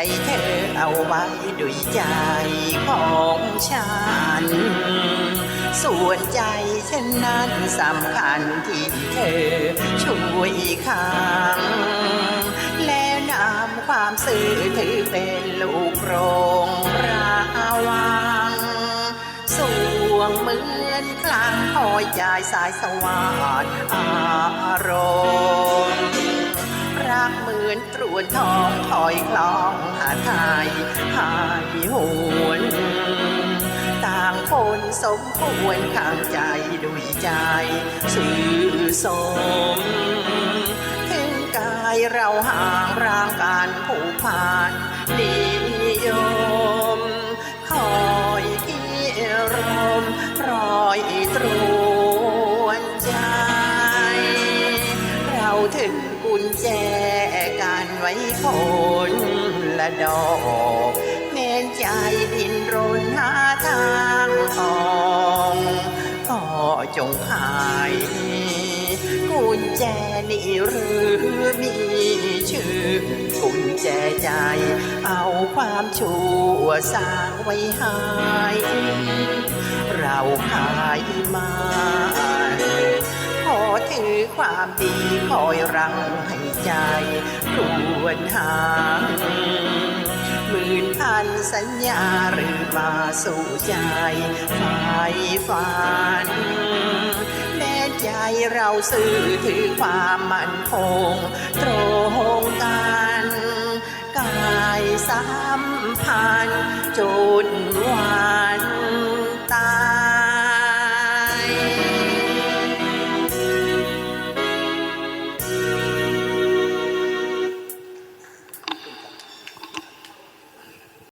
ใจเธอเอาไว้ด้วยใจของฉัน ส่วนใจฉันนั้นสำคัญที่เธอช่วยขังแล้วนำความสื่อถือเป็นลูกโรงราวังสวงเหมือนคลังคอยจ่ายสายสว่างอารมณ์ รักเหมือนตรวนทองคอยคล้องหาไทยหายหวนต่างคนสมควรข้างใจด้วยใจสื่อสมถึงกายเราห่างร่างการผูกพันนิ ถึงกุญแจการไว้คนละดอกแม้นใจดินรนหาทางออกก็จงขาย กุญแจนี่หรือมีชื่อ กุญแจใจ เอาความชั่วสร้างไว้ให้เราขายมา ความดีคอยรังให้ใจครวนหาหมื่นพันสัญญาหรือมาสู่ใจฝ่ายฝันแม้ใจเราสื่อถือความมั่นคงตรงกันกายสัมพันธ์จนวัน